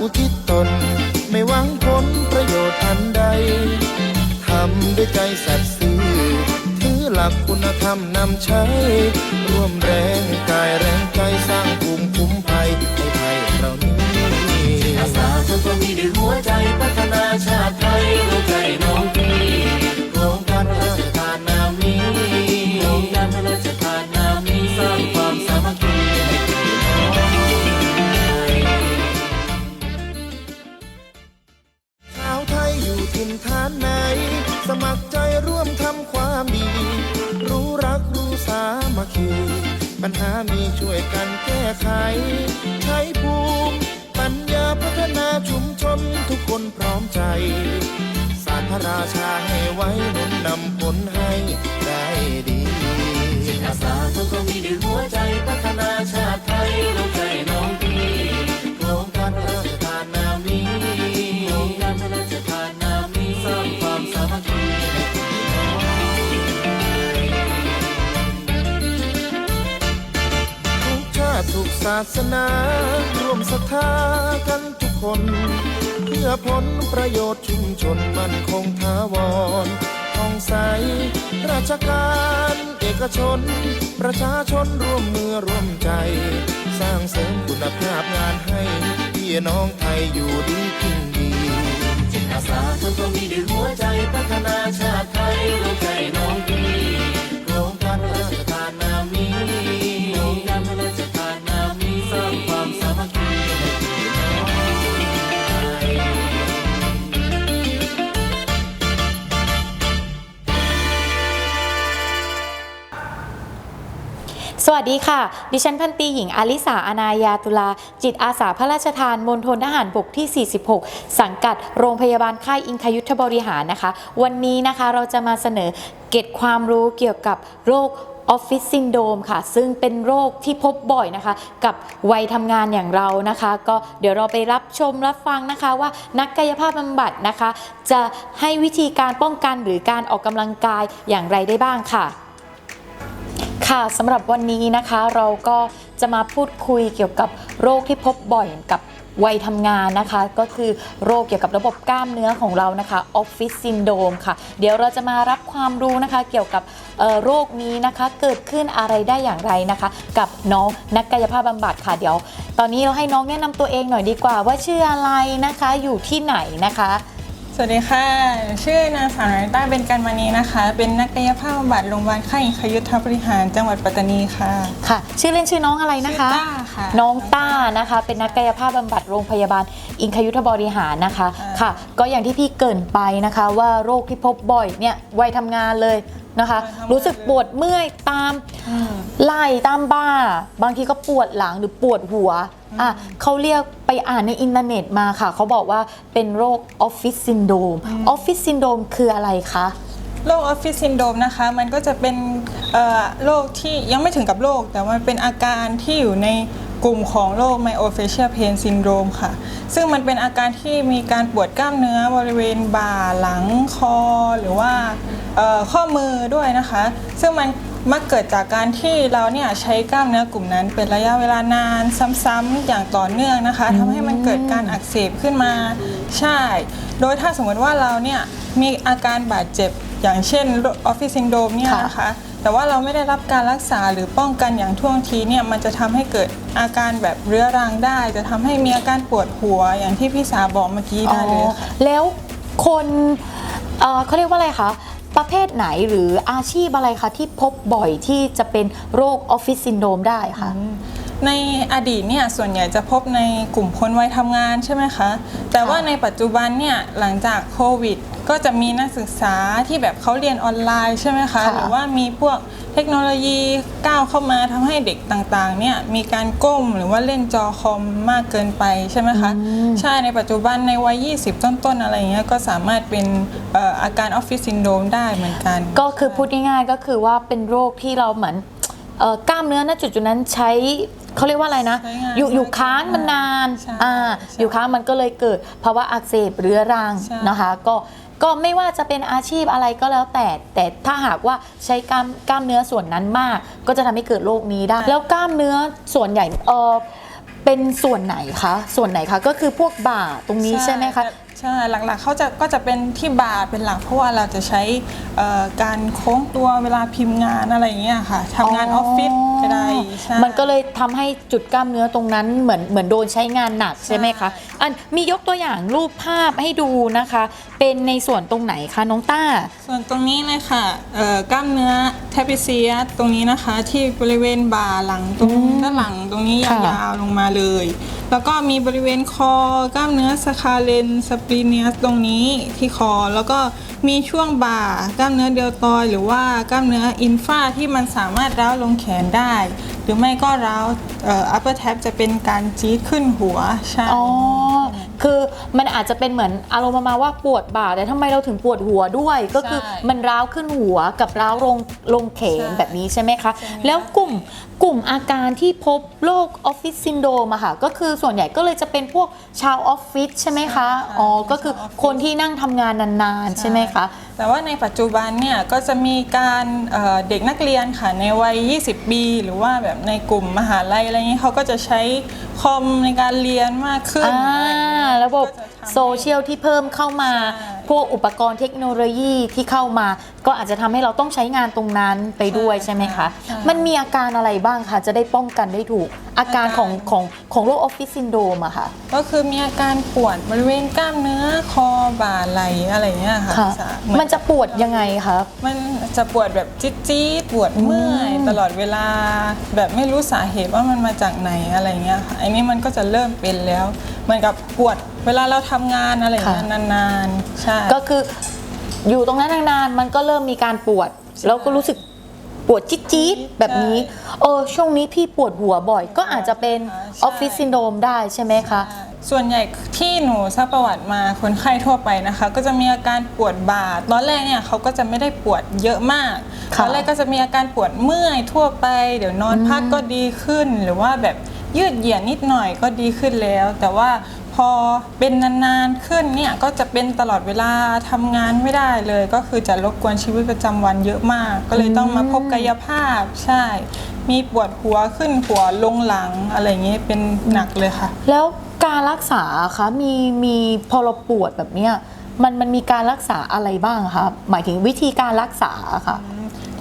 อุทิศตน ไม่หวังผลประโยชน์อันใด ทำด้วยใจสัตย์ซื่อ ถือหลักคุณธรรมนำใช้ ร่วมแรงกายแรงใจสร้างภูมิคุ้มภัยให้ไทยเรานี้อาสาทำควมีด้วยหัวใจพัฒนาชาติไทยรู้ใจน้องพี่ มัคคี ปัญหามีช่วยกันแก้ไข ใช้ภูมิ ปัญญาพัฒนาชุมชนทุกคนพร้อมใจสารพระราชาให้ไว้หนุนาสนารวมศรัทธากันทุกคน เพื่อผลประโยชน์ชุมชนมันคงทาวรท่องใส ราชการเอกชน ประชาชนร่วมมือร่วมใจ สร้างเสริมคุณภาพงานให้พี่น้องไทยอยู่ดีกิน วัสดีค่ะ ดิฉันพันตีหญิงอลิสาอนายาตุลา จิตอาสาพระราชทานมณฑลทหารบกที่ 46 สังกัดโรงพยาบาลค่ายอิงคยุทธบริหารนะคะ วันนี้นะคะเราจะมาเสนอเก็ดความรู้เกี่ยวกับโรคออฟฟิศซินโดมค่ะ ซึ่งเป็นโรคที่พบบ่อยนะคะ กับวัยทำงานอย่างเรานะคะ ก็เดี๋ยวเราไปรับชมรับฟังนะคะว่านักกายภาพบำบัดนะคะ จะให้วิธีการป้องกันหรือการออกกำลังกายอย่างไรได้บ้างค่ะ ค่ะสำหรับวันนี้นะคะเราก็จะมาพูดคุยเกี่ยวกับโรคที่พบบ่อยกับวัยทำงานนะคะ ก็คือโรคเกี่ยวกับระบบกล้ามเนื้อของเรานะคะออฟฟิศซินโดมค่ะ เดี๋ยวเราจะมารับความรู้นะคะเกี่ยวกับโรคนี้นะคะ เกิดขึ้นอะไรได้อย่างไรนะคะ กับน้องนักกายภาพบำบัดค่ะเดี๋ยว ตอนนี้เราให้น้องแนะนำตัวเองหน่อยดีกว่าว่าชื่ออะไรนะคะอยู่ที่ไหนนะคะ สวัสดีค่ะ ชื่อนางสาวนาริต้าเบนกันมานีนะคะ เป็นนักกายภาพบำบัดโรงพยาบาลค่ายอิงคยุทธบริหารจังหวัดปัตตานีค่ะ ค่ะ ชื่อเล่นชื่อน้องอะไรนะคะ ชื่อต้าค่ะน้องต้านะคะ เป็นนักกายภาพบำบัดโรงพยาบาล อิงคยุทธบริหารนะคะ อ่า ค่ะ ก็อย่างที่พี่เกรินไปนะคะ ว่าโรคที่พบบ่อยเนี่ยวัยทำงานเลยนะคะวัยทำงานรู้สึกปวดเมื่อยตาม อืม ไหล่ตามบ่าบางทีก็ปวดหลังหรือปวดหัว อะเขาเรียกไปอ่านในอินเทอร์เน็ตมาค่ะ เขาบอกว่าเป็นโรคออฟฟิศซินโดมออฟฟิศซินโดมคืออะไรคะ โรคออฟฟิศซินโดรมนะคะ มันก็จะเป็นเอ่อโรคที่ยังไม่ถึงกับโรค แต่ว่าเป็นอาการที่อยู่ในกลุ่มของโรค myofascial pain syndrome ค่ะ ซึ่งมันเป็นอาการที่มีการปวดกล้ามเนื้อบริเวณบ่าหลังคอหรือว่าเอ่อข้อมือด้วยนะคะ ซึ่งมันมักเกิดจากการที่เราเนี่ยใช้กล้ามเนื้อกลุ่มนั้น เป็นระยะเวลานานซ้ำๆอย่างต่อเนื่องนะคะทำให้มันเกิดการอักเสบขึ้นมาใช่ โดยถ้าสมมติว่าเราเนี่ยมีอาการบาดเจ็บอย่างเช่นออฟฟิศซินโดรมเนี่ยค่ะนะคะแต่ว่าเราไม่ได้รับการรักษาหรือป้องกันอย่างท่วงทีเนี่ยมันจะทำให้เกิดอาการแบบเรื้อรังได้ จะทำให้มีอาการปวดหัวอย่างที่พี่สาบอกเมื่อกี้ได้เลยค่ะแล้วคนเอ่อเขาเรียกว่าอะไรคะ ประเภทไหนหรืออาชีพอะไรคะที่พบบ่อยที่จะเป็นโรคออฟฟิศซินโดรมได้คะ ในอดีตเนี่ยส่วนใหญ่จะพบในกลุ่มคนวัยทำงานใช่ไหมคะ แต่ว่าในปัจจุบันเนี่ยหลังจากโควิด ก็จะมีนักศึกษาที่แบบเขาเรียนออนไลน์ใช่ไหมคะค่ะหรือว่ามีพวกเทคโนโลยีก้าวเข้ามาทำให้เด็กต่างๆเนี่ยมีการก้มหรือว่าเล่นจอคอมมากเกินไปใช่ไหมคะ ใช่ในปัจจุบันในวัย 20 ต้นๆอะไรเงี้ยก็สามารถเป็นเอ่ออาการออฟฟิศซินโดรมได้เหมือนกัน ก็คือพูดง่ายๆก็คือว่าเป็นโรคที่เราเหมือน เอ่อกล้ามเนื้อณจุดจุดๆนั้นใช้เขาเรียกว่าอะไรนะ ใช้งานอยู่อยู่ค้างมันนานใช่อ่าใช่อยู่ค้างมันก็เลยเกิดภาวะอักเสบเรื้อรังใช่ นะคะ ก็ก็ไม่ว่าจะเป็นอาชีพอะไรก็แล้วแต่ แต่ถ้าหากว่าใช้กล้ามกล้ามเนื้อส่วนนั้นมาก ก็จะทำให้เกิดโรคนี้ได้ แล้วกล้ามเนื้อส่วนใหญ่เออเป็นส่วนไหนคะส่วนไหนคะก็คือพวกบ่าตรงนี้ใช่ไหมคะ ใช่หลักๆเขาจะก็จะเป็นที่บาร์เป็นหลักเพราะว่าเราจะใช้เอ่อการโค้งตัวเวลาพิมพ์งานอะไรอย่างเงี้ยค่ะทำงานออฟฟิศก็ได้ใช่ มันก็เลยทำให้จุดกล้ามเนื้อตรงนั้นเหมือนเหมือนโดนใช้งานหนักใช่ไหมคะ อันมียกตัวอย่างรูปภาพให้ดูนะคะ เป็นในส่วนตรงไหนคะน้องต้า ส่วนตรงนี้เลยค่ะเอ่อกล้ามเนื้อแทปิเซียสตรงนี้นะคะ ที่บริเวณบ่าหลังตรงด้านหลังตรงนี้ค่ะยาวๆลงมาเลย แล้วก็มีบริเวณคอกล้ามเนื้อสคาเลนสปรีเนียสตรงนี้ที่คอ แล้วก็มีช่วงบ่ากล้ามเนื้อเดลตอยด์หรือว่ากล้ามเนื้ออินฟาที่มันสามารถร้าวลงแขนได้ หรือไม่ก็ร้าวอัปเปอร์แท็บจะเป็นการจี๊ดขึ้นหัวใช่อ๋อ คือมันอาจจะเป็นเหมือนอารมณ์ประมาณว่าปวดบ่าแต่ทำไมเราถึงปวดหัวด้วย ก็คือมันร้าวขึ้นหัวกับร้าวลงลงเขนแบบนี้ใช่ไหมคะ แล้วกลุ่มกลุ่มอาการที่พบโรคออฟฟิศซินโดรมอะค่ะ ก็คือส่วนใหญ่ก็เลยจะเป็นพวกชาวออฟฟิศใช่ไหมคะ อ๋อ ก็คือคนที่นั่งทำงานนานๆ ใช่ไหมคะ แต่ว่าในปัจจุบันเนี่ยก็จะมีการเอ่อเด็กนักเรียนค่ะในวัย 20 ปี หรือว่าแบบในกลุ่มมหาลัยอะไรเงี้ยเขาก็จะใช้คอมในการเรียนมากขึ้นอ่า ระบบก็จะทำให้โซเชียลที่เพิ่มเข้ามาใช่พวกอุปกรณ์เทคโนโลยีที่เข้ามา ก็อาจจะทำให้เราต้องใช้งานตรงนั้นไปด้วยใช่ใช่ไหมคะ ใช่ มันมีอาการอะไรบ้างคะจะได้ป้องกันได้ถูก อาการของของของโรคออฟฟิศซินโดรมอะค่ะ ก็คือมีอาการปวดบริเวณกล้ามเนื้อคอบ่าไหล่อะไรเงี้ยค่ะค่ะ เหอมันจะปวดยังไงคะ มันจะปวดแบบจี๊ดๆปวดเมื่อยตลอดเวลา แบบไม่รู้สาเหตุว่ามันมาจากไหนอะไรเงี้ยค่ะอันนี้มันก็จะเริ่มเป็นแล้วเหมือนกับปวดเวลาเราทำงานอะไรเงี้ยค่ะนานๆใช่ ก็คือ อยู่ตรงนั้นนานๆ มันก็เริ่มมีการปวด แล้วก็รู้สึกปวดจี๊ดๆแบบนี้ เออ ช่วงนี้พี่ปวดหัวบ่อย ก็อาจจะเป็นออฟฟิศซินโดรมได้ใช่ไหมคะ ส่วนใหญ่ที่หนูทราบประวัติมาคนไข้ทั่วไปนะคะ ก็จะมีอาการปวดบ่าตอนแรกเนี่ยเขาก็จะไม่ได้ปวดเยอะมากค่ะตอนแรกก็จะมีอาการปวดเมื่อยทั่วไป เดี๋ยวนอนพักก็ดีขึ้น หรือว่าแบบยืดเหยียดนิดหน่อยก็ดีขึ้นแล้ว แต่ว่า พอเป็นนานๆขึ้นเนี่ยก็จะเป็นตลอดเวลาทำงานไม่ได้เลย ก็คือจะรบกวนชีวิตประจำวันเยอะมาก ก็เลยต้องมาพบกายภาพใช่ มีปวดหัวขึ้นหัวลงหลังอะไรอย่างเงี้ยเป็นหนักเลยค่ะ แล้วการรักษาคะมีมีพอเราปวดแบบเนี้ยมันมันมีการรักษาอะไรบ้างคะหมายถึงวิธีการรักษาค่ะ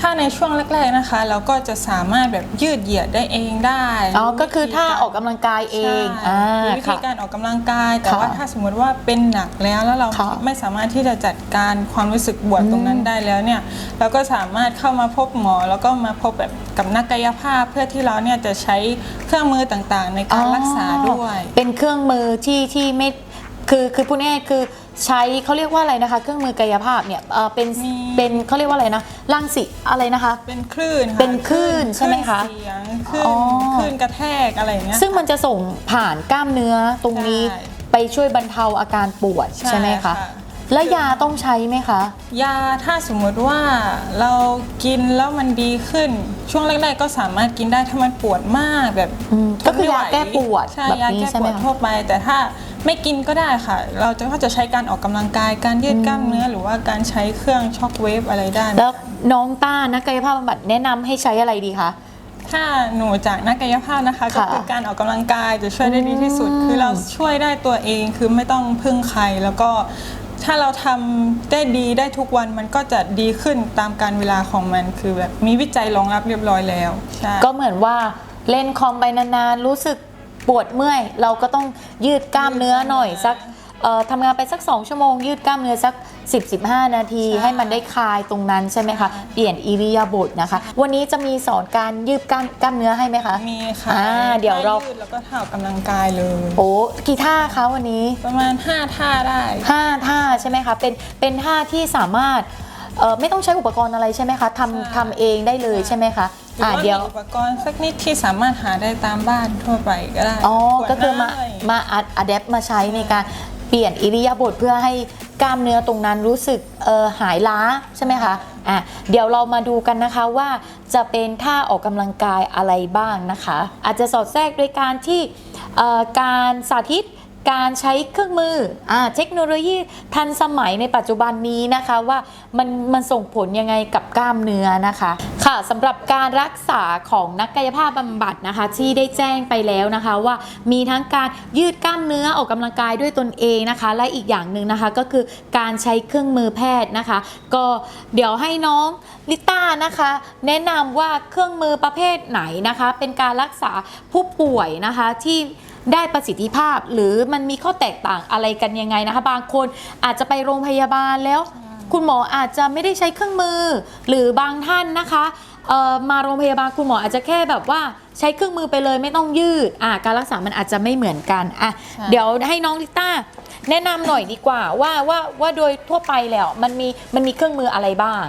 ถ้าในช่วงแรกๆนะคะ เราก็จะสามารถแบบยืดเหยียดได้เองได้อ๋อก็คือถ้าออกกำลังกายเองใช่อ่ามีวิธีค่ะการออกกำลังกาย แต่ค่ะว่าถ้าสมมติว่าเป็นหนักแล้วแล้วเราค่ะไม่สามารถที่จะจัดการความรู้สึกปวดตรงนั้นได้แล้วเนี่ยเราก็สามารถเข้ามาพบหมอ แล้วก็มาพบแบบกับนักกายภาพเพื่อที่เราเนี่ยจะใช้เครื่องมือต่างๆ ในการรักษาด้วยอ๋อเป็นเครื่องมือที่ที่ไม่คือคือพูดง่ายๆคือ ใช้เขาเรียกว่าอะไรนะคะ เครื่องมือกายภาพเนี่ยเอ่อเป็นมี เป็นเขาเรียกว่าอะไรนะรังสีอะไรนะคะ เป็นคลื่นค่ะเป็นคลื่นใช่ไหมคะเสียงคลื่นอ๋อ คลื่นกระแทกอะไรอย่างเงี้ย ซึ่งมันจะส่งผ่านกล้ามเนื้อตรงนี้ใช่ ไปช่วยบรรเทาอาการปวดใช่ใช่ไหมคะค่ะแล้วยาต้องใช้ไหมคะ ยาถ้าสมมติว่าเรากินแล้วมันดีขึ้น ช่วงแรกๆก็สามารถกินได้ถ้ามันปวดมากแบบอืมทนก็คือไม่ไหยาแก้ปวดใช่แบบยานี้แก้ใช่ปไหมวดคะ ทั่วไป แต่ถ้า ไม่กินก็ได้ค่ะ เราจะก็จะใช้การออกกำลังกายการยืดกล้ามเนื้อหรือว่าการใช้เครื่องช็อคเวฟอะไรได้ แล้วน้องต้านักกายภาพบำบัดแนะนำให้ใช้อะไรดีคะ ถ้าหนูจากนักกายภาพนะคะ ก็ค่ะคือการออกกำลังกายจะช่วยได้ดีที่สุด อืมคือเราช่วยได้ตัวเองคือไม่ต้องพึ่งใคร แล้วก็ถ้าเราทำได้ดีได้ทุกวันมันก็จะดีขึ้นตามการเวลาของมัน คือแบบมีวิจัยรองรับเรียบร้อยแล้วใช่ ก็เหมือนว่าเล่นคอมไปนานๆ รู้สึก ปวดเมื่อย เราก็ต้องยืดกล้ามเนื้อหน่อยสักเอ่อทำงานไปสัก 2 ชั่วโมง ยืดกล้ามเนื้อสัก 10-15 นาทีใช่ให้มันได้คลายตรงนั้นใช่ไหมคะ เปลี่ยนอิริยาบถนะคะ วันนี้จะมีสอนการยืดกล้ามกล้ามเนื้อให้ไหมคะ มีค่ะอ่าเดี๋ยวเราท่ยืแล้วก็ท่าออกกำลังกายเลยโอ้กี่ท่าคะวันนี้ ประมาณ 5 ท่าได้ 5 ท่าใช่ไหมคะ เป็นเป็นท่าที่สามารถเอ่อไม่ต้องใช้อุปกรณ์อะไรใช่ไหมคะทำทำเองได้เลยใช่ไหมคะ หรืออ่าว่าเดี๋ยวมีอุปกรณ์สักนิดที่สามารถหาได้ตามบ้านทั่วไปก็ได้อ๋อขวดก็คือมาน้ำอะไรย่งเงี้ยมาอัดอะแดปมาใช้ในการเปลี่ยนอิริยาบถเพื่อให้กล้ามเนื้อตรงนั้นรู้สึกเออหายล้าใช่ไหมคะอะเดี๋ยวเรามาดูกันนะคะว่าจะเป็นท่าออกกำลังกายอะไรบ้างนะคะ อาจจะสอดแทรกโดยการที่เอ่อการสาธิต การใช้เครื่องมืออเทคโนโลยีทันสมัยในปัจจุบันนี้นะคะว่ามันมันส่งผลยังไงกับกล้ามเนื้อนะคะค่ะสำหรับการรักษาของนักกายภาพบำบัดนะคะ ที่ได้แจ้งไปแล้วนะคะว่ามีทั้งการยืดกล้ามเนื้อออกกำลังกายด้วยตนเองนะคะ และอีกอย่างหนึ่งนะคะก็คือการใช้เครื่องมือแพทย์นะคะ ก็เดี๋ยวให้น้องลิต้านะคะ แนะนำว่าเครื่องมือประเภทไหนนะคะ เป็นการรักษาผู้ป่วยนะคะที่ ได้ประสิทธิภาพ หรือมันมีข้อแตกต่างอะไรกันยังไงนะคะ บางคนอาจจะไปโรงพยาบาลแล้ว คุณหมออาจจะไม่ได้ใช้เครื่องมือ หรือบางท่านนะคะเอ่อมาโรงพยาบาลคุณหมออาจจะแค่แบบว่าใช้เครื่องมือไปเลยไม่ต้องยืดอะการรักษามันอาจจะไม่เหมือนกันอะใช่เดี๋ยวให้น้องลิต้าแนะนำหน่อยดีกว่าว่าว่าว่าโดยทั่วไปแล้วมันมีมันมีเครื่องมืออะไรบ้าง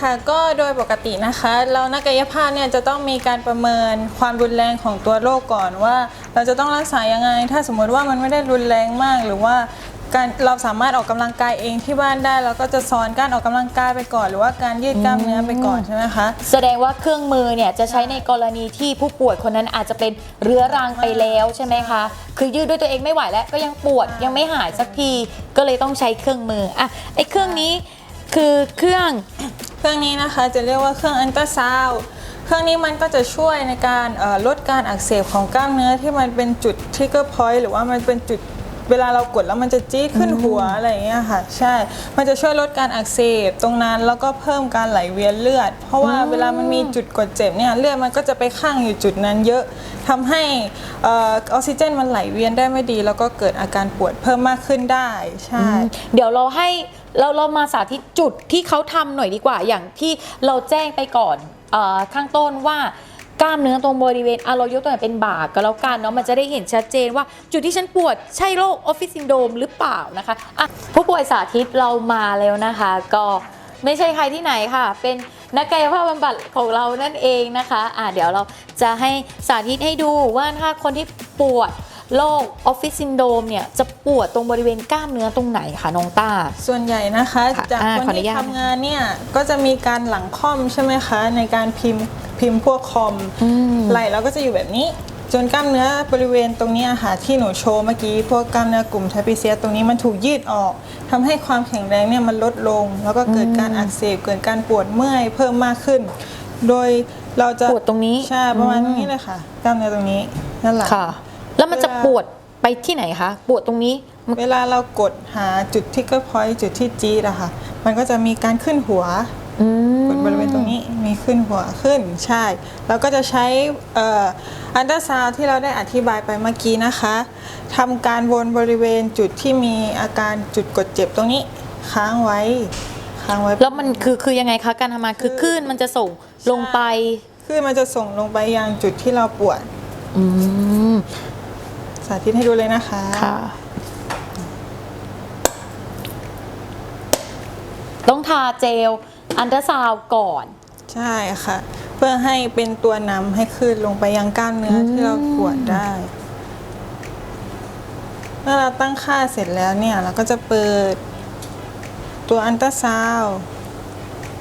ค่ะก็โดยปกตินะคะ เรานักกายภาพเนี่ยจะต้องมีการประเมินความรุนแรงของตัวโรคก่อนว่า เราจะต้องรักษายังไง ถ้าสมมติว่ามันไม่ได้รุนแรงมากหรือว่าการเราสามารถออกกำลังกายเองที่บ้านได้เราก็จะสอนการออกกำลังกายไปก่อน หรือว่าการยืดกล้ามเนื้อไปก่อนใช่ไหมคะแสดงว่าเครื่องมือเนี่ยจะใช้ในกรณีที่ผู้ป่วยคนนั้นอาจจะเป็นเรื้อรังไปแล้วใช่ไหมคะคือยืดด้วยตัวเองไม่ไหวแล้วก็ยังปวดยังไม่หายสักทีก็เลยต้องใช้เครื่องมืออะไอ้เครื่องนี้คือเครื่อง เครื่องนี้นะคะจะเรียกว่าเครื่องอันตราซาวเครื่องนี้มันก็จะช่วยในการลดการอักเสบของกล้ามเนื้อที่มันเป็นจุดทริกเกอร์พอยต์หรือว่ามันเป็นจุด เวลาเรากดแล้วมันจะจี๊ดขึ้นหัวอะไรอย่างเงี้ยค่ะ ใช่ มันจะช่วยลดการอักเสบตรงนั้นแล้วก็เพิ่มการไหลเวียนเลือด เพราะว่าเวลามันมีจุดกดเจ็บเนี่ยเลือดมันก็จะไปข้างอยู่จุดนั้นเยอะทำให้เออออกซิเจนมันไหลเวียนได้ไม่ดี แล้วก็เกิดอาการปวดเพิ่มมากขึ้นได้ใช่ เดี๋ยวเราให้เราเรามาสาธิตจุดที่เขาทำหน่อยดีกว่าอย่างที่เราแจ้งไปก่อนเออข้างต้นว่า กล้ามเนื้อตรงบริเวณอะเรายกตัวอย่างเป็นบ่าก็แล้วกันเนาะมันจะได้เห็นชัดเจนว่าจุดที่ฉันปวดใช่โรคออฟฟิศซินโดรมหรือเปล่านะคะอะผู้ป่วยสาธิตเรามาแล้วนะคะ ก็ไม่ใช่ใครที่ไหนค่ะ เป็นนักกายภาพบำบัดของเรานั่นเองนะคะอะเดี๋ยวเราจะให้สาธิตให้ดูว่าถ้าคนที่ปวด โรคออฟฟิศซินโดรมเนี่ยจะปวดตรงบริเวณกล้ามเนื้อตรงไหนคะน้องต้า ส่วนใหญ่นะคะค่ะจากอ่าคนขออนุที่ญาตทำงานเนี่ยก็จะมีการหลังค่อมใช่ไหมคะ ในการพิมพ์พิมพ์พวกคอมอืม ไหล่เราก็จะอยู่แบบนี้ จนกล้ามเนื้อบริเวณตรงเนี้ยค่ะที่หนูโชว์เมื่อกี้พวกกล้ามเนื้อกลุ่มทาปิเซียสตรงนี้มันถูกยืดออกทำให้ความแข็งแรงเนี่ยมันลดลง แล้วก็เกิดการอักเสบเกิดการปวดเมื่อยเพิ่มมากขึ้น โดยเราจะปวดตรงนี้ใช่ประมาณอืม นี้เลยค่ะ กล้ามเนื้อตรงนี้นั่นแหละ ค่ะ แล้วมันจะเวลาปวดไปที่ไหนคะ ปวดตรงนี้ เวลาเรากดหาจุดที่ก็พอยจุดที่จี๊ดอะค่ะ มันก็จะมีการขึ้นหัวอืมกดบริเวณตรงนี้มีขึ้นหัวขึ้นใช่ เราก็จะใช้เอ่ออันตราซาวที่เราได้อธิบายไปเมื่อกี้นะคะทำการวนบริเวณจุดที่มีอาการจุดกดเจ็บตรงนี้ ค้างไว้ค้างไว้ แล้วมันคือคือยังไงคะการทำงานคือคลื่นมันจะส่งลงไปคือมันจะส่งลงไปยังจุดที่เราปวดอืมสาธิตให้ดูเลยนะคะ ค่ะ ต้องทาเจลอันเดอร์ซาวก่อน ใช่ค่ะ เพื่อให้เป็นตัวนำให้คลื่นลงไปยังกล้ามเนื้ออที่เราปวดได้ เมื่อเราตั้งค่าเสร็จแล้วเนี่ย เราก็จะเปิดตัวอันตราซาวด์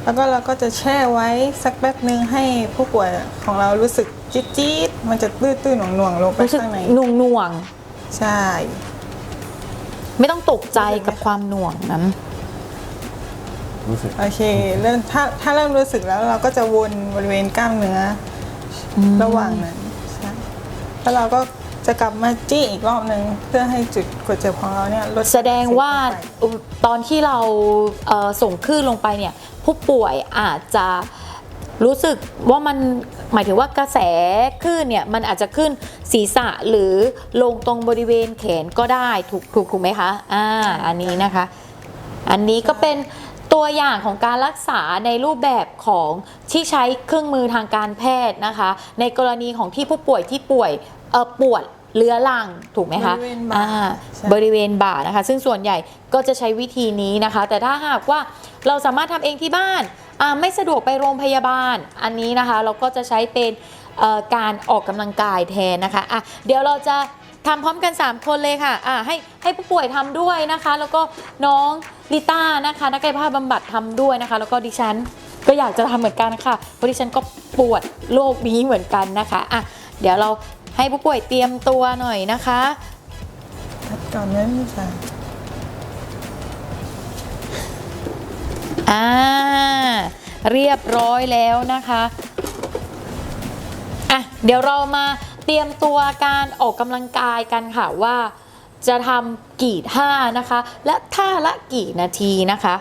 แล้วก็เราก็จะแช่ไว้สักแป๊บหนึ่งให้ผู้ป่วยของเรารู้สึกจี๊ดจี๊ดๆ มันจะตื้อตื้อหน่วงหน่วงๆลงไปรู้สึกข้างในหน่วงหน่วงใช่ ๆไม่ต้องตกใจกับความหน่วงนั้น รู้สึกโอเคเริ่มถ้าถ้าเริ่มรู้สึกแล้วเราก็จะวนบริเวณกล้ามเนื้ออระหว่างนั้นใช่แล้วเราก็จะกลับมาจี้อีกรอบหนึ่งเพื่อให้จุดกดเจ็บของเราเนี่ยลดแสดงว่าลงไปตอนที่เราเอ่อส่งคลื่นลงไปเนี่ยผู้ป่วยอาจจะ รู้สึกว่ามันหมายถึงว่ากระแสคลื่นเนี่ยมันอาจจะขึ้นศีรษะหรือลงตรงบริเวณแขนก็ได้ถูกถูกถูกไหมคะอ่าอันนี้นะคะ อันนี้ก็เป็นตัวอย่างของการรักษาในรูปแบบของที่ใช้เครื่องมือทางการแพทย์นะคะ ในกรณีของที่ผู้ป่วยที่ป่วยเอ่อปวดเรื้อรังถูกไหมคะบริเวณบ่าอ่าใช่บริเวณบ่านะคะ ซึ่งส่วนใหญ่ก็จะใช้วิธีนี้นะคะ แต่ถ้าหากว่าเราสามารถทำเองที่บ้านอ่า ไม่สะดวกไปโรงพยาบาลอันนี้นะคะ เราก็จะใช้เป็นการออกกำลังกายแทนนะคะอะเดี๋ยวเราจะทำพร้อมกัน 3 คนเลยค่ะอะให้ให้ผู้ป่วยทำด้วยนะคะ แล้วก็น้องลิต้านะคะนักกายภาพบำบัดทำด้วยนะคะ แล้วก็ดิฉันก็อยากจะทำเหมือนกันค่ะเพราะดิฉันก็ปวดโรคนี้เหมือนกันนะคะอะเดี๋ยวเราให้ผู้ป่วยเตรียมตัวหน่อยนะคะก่อนนั้นค่ะ อ่าเรียบร้อยแล้วนะคะอะเดี๋ยวเรามาเตรียมตัวการออกกำลังกายกันค่ะว่าจะทำกี่ท่านะคะ และท่าละกี่นาทีนะคะ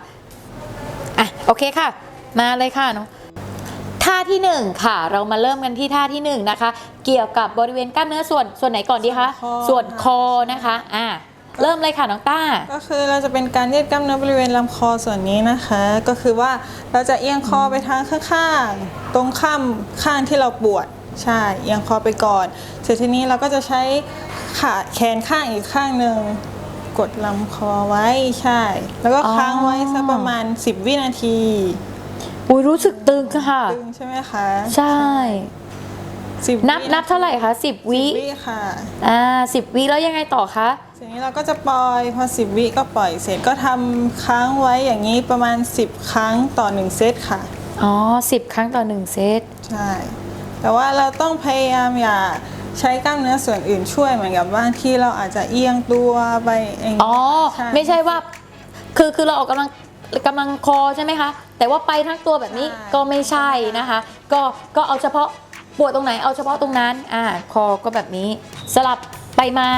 อะโอเคค่ะ มาเลยค่ะเน้องท่าที่หนึ่งค่ะ เรามาเริ่มกันที่ท่าที่หนึ่งนะคะ เกี่ยวกับบริเวณกล้ามเนื้อส่วนส่วนไหนก่อนดีคะส่วนคอนะคะอะ เริ่มเลยค่ะน้องต้า ก็คือเราจะเป็นการยืดกล้ามเนื้อบริเวณลำคอส่วนนี้นะคะ ก็คือว่าเราจะเอียงคอไปทางข้างๆตรงข้ามข้างที่เราปวดใช่เอียงคอไปก่อนเสร็จทีนี้เราก็จะใช้ขาแขนข้างอีกข้างหนึ่งกดลำคอไว้ใช่ แล้วก็อ๋อค้างไว้สักประมาณ 10 วินาทีอุ้ยรู้สึกตึงค่ะ ตึงใช่ไหมคะ ใช่ สิบนับนับเท่าไหร่คะสิบวิสิบวิค่ะอ่าสิบวิแล้วยังไงต่อคะ ทีนี้เราก็จะปล่อยพอ10วิก็ปล่อยเสร็จก็ทำค้างไว้อย่างนี้ประมาณ 10 ครั้งต่อ 1 เซตค่ะ อ๋อสิบครั้งต่อหนึ่งเซต ใช่ แต่ว่าเราต้องพยายามอย่าใช้กล้ามเนื้อส่วนอื่นช่วยเหมือนกับบางที่เราอาจจะเอียงตัวไปเองอ๋อ ไม่ใช่ว่า คือคือเราออกกำลังกำลังคอใช่ไหมคะ แต่ว่าไปทั้งตัวแบบนี้ก็ไม่ใช่นะคะ ก็ก็เอาเฉพาะ ปวดตรงไหนเอาเฉพาะตรงนั้นอ่าคอก็แบบนี้ สลับไปมา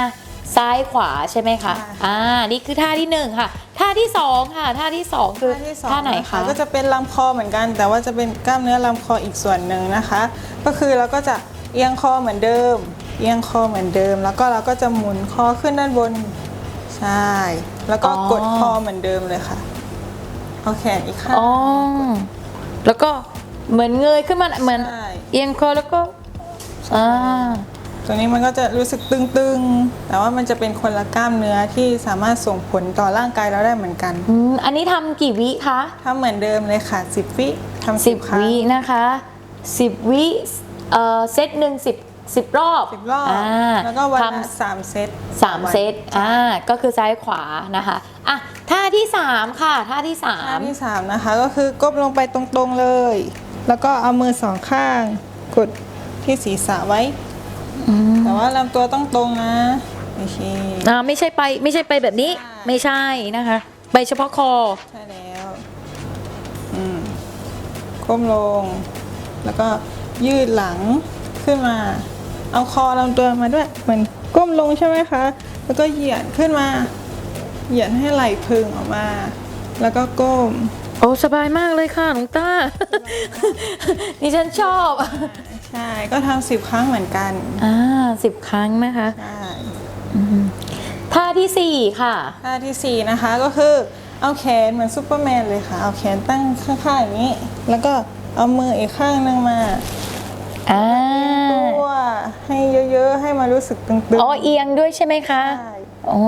ซ้ายขวาใช่ไหมคะ อ่า นี่คือท่าที่หนึ่งค่ะ ท่าที่สองค่ะ ท่าที่สองคือท่าที่สองท่าไหนนคะ ก็จะเป็นลำคอเหมือนกัน แต่ว่าจะเป็นกล้ามเนื้อลำคออีกส่วนหนึ่งนะคะ ก็คือเราก็จะเอียงคอเหมือนเดิม เอียงคอเหมือนเดิม แล้วก็เราก็จะหมุนคอขึ้นด้านบน ใช่ แล้วก็กดคอเหมือนเดิมเลยค่ะ เอาแขนอีกข้างอ๋อแล้วก็ เหมือนเงยขึ้นมาเหมือนใช่ เอียงคอแล้วก็อ่าตัวนี้มันก็จะรู้สึกตึงๆ แต่ว่ามันจะเป็นคนละกล้ามเนื้อที่สามารถส่งผลต่อร่างกายเราได้เหมือนกันอืมอันนี้ทำกี่วิคะทำเหมือนเดิมเลยค่ะ 10 วิทำสิสิบบครั้ง วินะคะสิบวิเอ่อเซตหนึ่งสิบสิบรอบสิบรอบอ่าแล้วก็วันทละสามเซตำสามเซตอ่าก็คือซ้ายขวานะคะอะท่าที่สามค่ะท่าที่สาท่าม ที่3นะคะ ก็คือก้มลงไปตรงๆเลย แล้วก็เอามือสองข้างกดที่ศีรษะไว้ แต่ว่าลำตัวต้องตรงนะ โอเค อ่าไม่ใช่ไปไม่ใช่ไปแบบนี้ใช่ไม่ใช่นะคะ ไปเฉพาะคอ ใช่แล้วอืมก้มลง แล้วก็ยืดหลังขึ้นมา เอาคอลำตัวมาด้วย เหมือนก้มลงใช่ไหมคะ แล้วก็เหยียดขึ้นมา เหยียดให้ไหล่พึงออกมา แล้วก็ก้ม โอ้สบายมากเลยค่ะน้องต้าดิฉันชอบ ใช่ ก็ทำสิบครั้งเหมือนกัน อ่าสิบครั้งนะคะใช่ท่าที่สี่ค่ะ ท่าที่สี่นะคะก็คือเอาแขนเหมือนซูเปอร์แมนเลยค่ะ เอาแขนตั้งข้างๆอย่างนี้ แล้วก็เอามืออีกข้างหนึงมาอ่าตัวให้เยอะๆ ให้มารู้สึกตึงๆ อ๋อเอียงด้วยใช่ไหมคะ ใช่ อ๋อ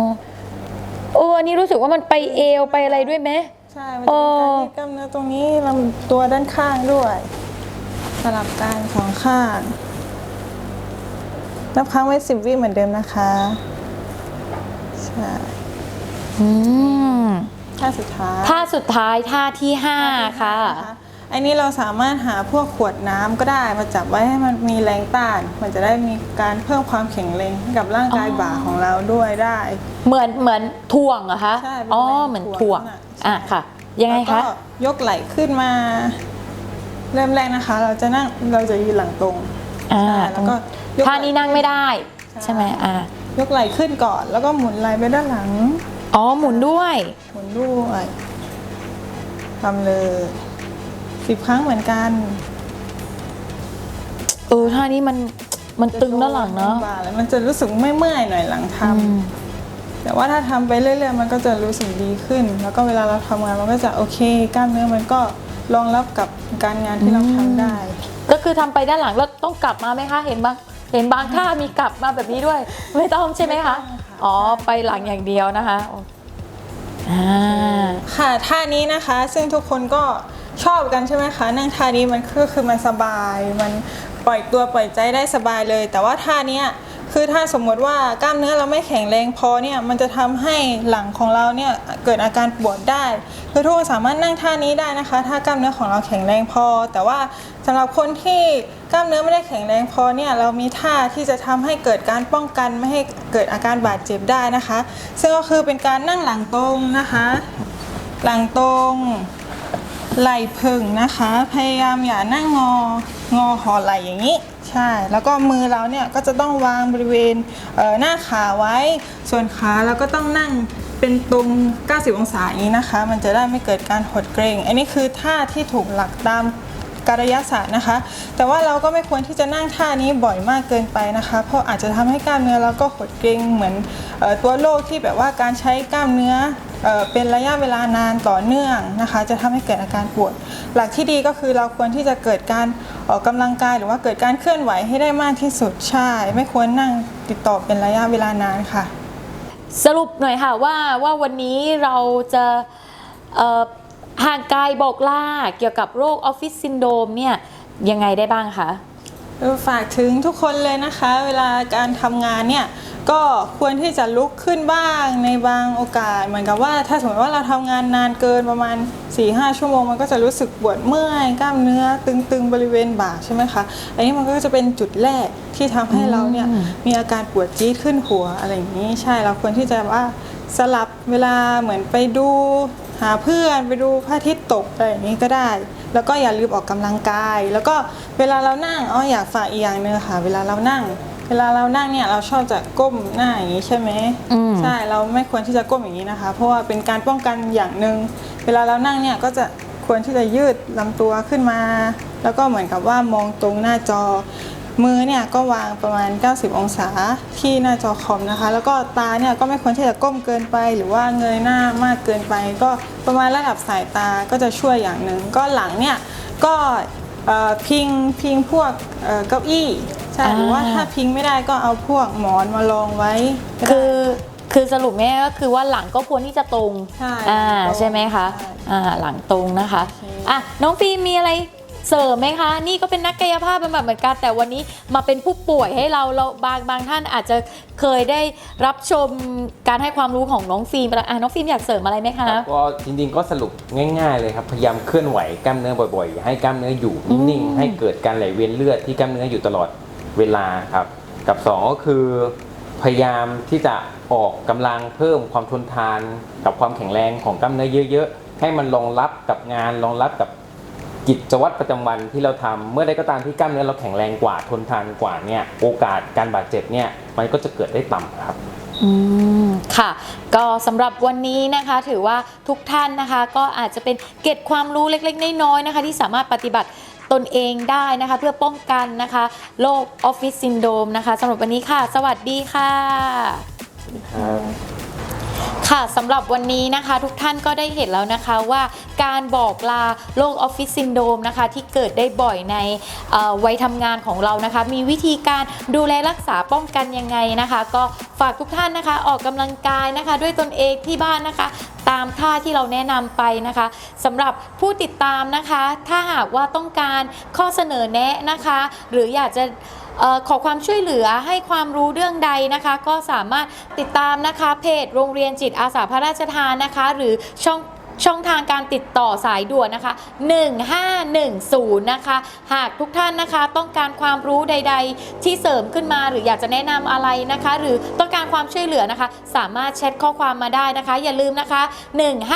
โอ้อันนี้รู้สึกว่ามันไปเอวไปอะไรด้วยไหม ใช่มันจะเป็นการยืดกล้ามเนื้อตรงนี้ลำตัวด้านข้างด้วยสลับกันสองข้าง นับครั้งไว้สิบวิเหมือนเดิมนะคะใช่อืมท่าสุดท้ายท่าสุดท้ายท่าที่ห้าค่ะนะคะอันนี้เราสามารถหาพวกขวดน้ำก็ได้มาจับไว้ให้มันมีแรงต้าน มันจะได้มีการเพิ่มความแข็งแรงให้กับร่างกายอ๋อบ่าของเราด้วยได้ เหมือนเหมือนถ่วงเหรอคะ ใช่เป็นอ๋อแรงเหมือนถ่ถ่ววงงน่ะ อะค่ะ ยังไงแล้วคะก็ยกไหล่ขึ้นมา เริ่มแรกนะคะ เราจะนั่งเราจะยืนหลังตรงอ่าใช่แล้วก็ยกท่านี้นั่งไม่ได้ ใช่ใช่ไหมอ่ายกไหล่ขึ้นก่อน แล้วก็หมุนไหล่ไปด้านหลัง อ๋อหมุนด้วย หมุนด้วยทำเลยสิบครั้งเหมือนกันเออท่านี้มันมันตึงด้านหลังเนาะ บ่าแล้วมันจะรู้สึกไม่เมื่อยๆหน่อยหลังทำอืม แต่ว่าถ้าทำไปเรื่อยๆ มันก็จะรู้สึกดีขึ้น แล้วก็เวลาเราทำงานมันก็จะโอเค กล้ามเนื้อมันก็รองรับกับการงานที่เราทำได้ ก็คือทำไปด้านหลังแล้วต้องกลับมาไหมคะ เห็นบางเห็นบางท่ามีกลับมาแบบนี้ด้วย ไม่ต้องใช่ไหมคะไม่ต้องค่ะอ๋อไปหลังอย่างเดียวนะคะอ่าค่ะท่านี้นะคะซึ่งทุกคนก็ชอบกันใช่ไหมคะ นั่งท่านี้มันคือคือมันสบาย มันปล่อยตัวปล่อยใจได้สบายเลย แต่ว่าท่าเนี้ย คือถ้าสมมติว่ากล้ามเนื้อเราไม่แข็งแรงพอเนี่ยมันจะทำให้หลังของเราเนี่ยเกิดอาการปวดได้คือทุกคนสามารถนั่งท่านี้ได้นะคะ ถ้ากล้ามเนื้อของเราแข็งแรงพอ แต่ว่าสำหรับคนที่กล้ามเนื้อไม่ได้แข็งแรงพอเนี่ยเรามีท่าที่จะทำให้เกิดการป้องกันไม่ให้เกิดอาการบาดเจ็บได้นะคะ ซึ่งก็คือเป็นการนั่งหลังตรงนะคะ หลังตรงไหล่พึงนะคะ พยายามอย่านั่งงองอหอไหล่อย่างนี้ ใช่ แล้วก็มือเราเนี่ยก็จะต้องวางบริเวณเอ่อหน้าขาไว้ ส่วนขาเราก็ต้องนั่งเป็นตรง 90 องศาอย่างนี้นะคะ มันจะได้ไม่เกิดการหดเกรง อันนี้คือท่าที่ถูกหลักตามการยศาสตร์นะคะ แต่ว่าเราก็ไม่ควรที่จะนั่งท่านี้บ่อยมากเกินไปนะคะ เพราะอาจจะทำให้กล้ามเนื้อเราก็หดเกรงเหมือนออตัวโรคที่แบบว่าการใช้กล้ามเนื้อเออเป็นระยะเวลานานต่อเนื่องนะคะ จะทำให้เกิดอาการปวด หลักที่ดีก็คือเราควรที่จะเกิดการ ออกกำลังกายหรือว่าเกิดการเคลื่อนไหวให้ได้มากที่สุดใช่ ไม่ควรนั่งติดต่อเป็นระยะเวลานานค่ะ สรุปหน่อยค่ะว่าว่าวันนี้เราจะเอ่อห่างกายบอกล่าเกี่ยวกับโรคออฟฟิศซินโดรมเนี่ยยังไงได้บ้างคะฝากถึงทุกคนเลยนะคะ เวลาการทำงานเนี่ย ก็ควรที่จะลุกขึ้นบ้างในบางโอกาส เหมือนกับว่าถ้าสมมติว่าเราทำงานนานเกินประมาณ4-5ชั่วโมงมันก็จะรู้สึกปวดเมื่อยกล้ามเนื้อ ตึงๆบริเวณบ่าใช่ไหมคะอันนี้มันก็จะเป็นจุดแรกที่ทำให้เราเนี่ยมีอาการปวดจี๊ดขึ้นหัวอะไรอย่างนี้ใช่เราควรที่จะว่าสลับเวลาเหมือนไปดูหาเพื่อนไปดูพระอาทิตย์ตกอะไรอย่างนี้ก็ได้ แล้วก็อย่าลืมออกกำลังกาย แล้วก็เวลาเรานั่งอ๋ออยากฝากอีกอย่างนึงค่ะ เวลาเรานั่ง เวลาเรานั่งเนี่ยเราชอบจะก้มหน้าอย่างนี้ใช่ไหมอืม ใช่เราไม่ควรที่จะก้มอย่างนี้นะคะ เพราะว่าเป็นการป้องกันอย่างหนึ่งเวลาเรานั่งเนี่ยก็จะควรที่จะยืดลำตัวขึ้นมา แล้วก็เหมือนกับว่ามองตรงหน้าจอ มือเนี่ยก็วางประมาณ 90 องศาที่หน้าจอคอมนะคะ แล้วก็ตาเนี่ยก็ไม่ควรที่จะก้มเกินไป หรือว่าเงยหน้ามากเกินไป ก็ประมาณระดับสายตาก็จะช่วยอย่างหนึ่งก็หลังเนี่ยก็เอ่อพิงพิงพวกเอ่อเก้าอี้ ใช่หรือว่าอ่าถ้าพิงไม่ได้ก็เอาพวกหมอนมารองไว้ก็ได้ คือคือสรุปง่ายๆก็คือว่าหลังก็ควรที่จะตรงใช่อ่าตรงใช่ไหมคะใช่ อ่าหลังตรงนะคะโอเคอะน้องฟิล์มมีอะไรเสริมไหมคะ นี่ก็เป็นนักกายภาพบำบัดเหมือนกันแต่วันนี้มาเป็นผู้ป่วยให้เราเราบางบางท่านอาจจะเคยได้รับชมการให้ความรู้ของน้องฟิล์มไปแล้วอะน้องฟิล์มอยากเสริมอะไรไหมคะ ก็จริงๆก็สรุปง่ายๆเลยครับ พยายามเคลื่อนไหวกล้ามเนื้อบ่อยๆ ให้กล้ามเนื้ออยู่นิ่งๆให้เกิดการไหลเวียนเลือดที่กล้ามเนื้ออยู่ตลอด เวลาครับ กับสองก็คือ พยายามที่จะออกกำลังเพิ่มความทนทาน กับความแข็งแรงของกล้ามเนื้อเยอะๆ ให้มันรองรับกับงานรองรับกับกิจวัตรประจำวันที่เราทำเมื่อใดก็ตามที่กล้ามเนื้อเราแข็งแรงกว่าทนทานกว่าเนี่ยโอกาสการบาดเจ็บเนี่ยมันก็จะเกิดได้ต่ำครับอืมค่ะ ก็สำหรับวันนี้นะคะถือว่าทุกท่านนะคะ ก็อาจจะเป็นเก็ดความรู้เล็กๆน้อยๆนะคะ ที่สามารถปฏิบัติ ตนเองได้นะคะ เพื่อป้องกันนะคะโรคออฟฟิศซินโดรมนะคะสำหรับวันนี้ค่ะ สวัสดีค่ะค่ ค่ะสำหรับวันนี้นะคะทุกท่านก็ได้เห็นแล้วนะคะว่าการบอกลาโรคออฟฟิศซินโดมนะคะที่เกิดได้บ่อยในวัยทำงานของเรานะคะ มีวิธีการดูแลรักษาป้องกันยังไงนะคะ ก็ฝากทุกท่านนะคะออกกำลังกายนะคะ ด้วยตนเองที่บ้านนะคะตามท่าที่เราแนะนำไปนะคะสำหรับผู้ติดตามนะคะ ถ้าหากว่าต้องการข้อเสนอแนะนะคะ หรืออยากจะ ขอความช่วยเหลือให้ความรู้เรื่องใดนะคะ ก็สามารถติดตามนะคะเพจโรงเรียนจิตอาสาพระราชทานนะคะ หรือช่อง ช่องทางการติดต่อสายด่วนนะคะ 1510 นะคะ หากทุกท่านนะคะต้องการความรู้ใด ๆ ที่เสริมขึ้นมา หรืออยากจะแนะนำอะไรนะคะ หรือต้องการความช่วยเหลือนะคะ สามารถแชทข้อความมาได้นะคะ อย่าลืมนะคะ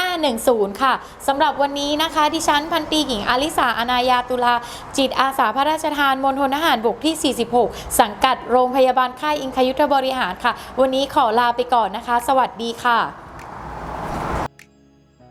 1510 ค่ะสำหรับวันนี้นะคะดิฉันพันตีหญิงอลิสาอนายาตุลา จิตอาสาพระราชทานมณฑลทหารบกที่ 46 สังกัดโรงพยาบาลค่ายอิงคยุทธบริหารค่ะ วันนี้ขอลาไปก่อนนะคะ สวัสดีค่ะ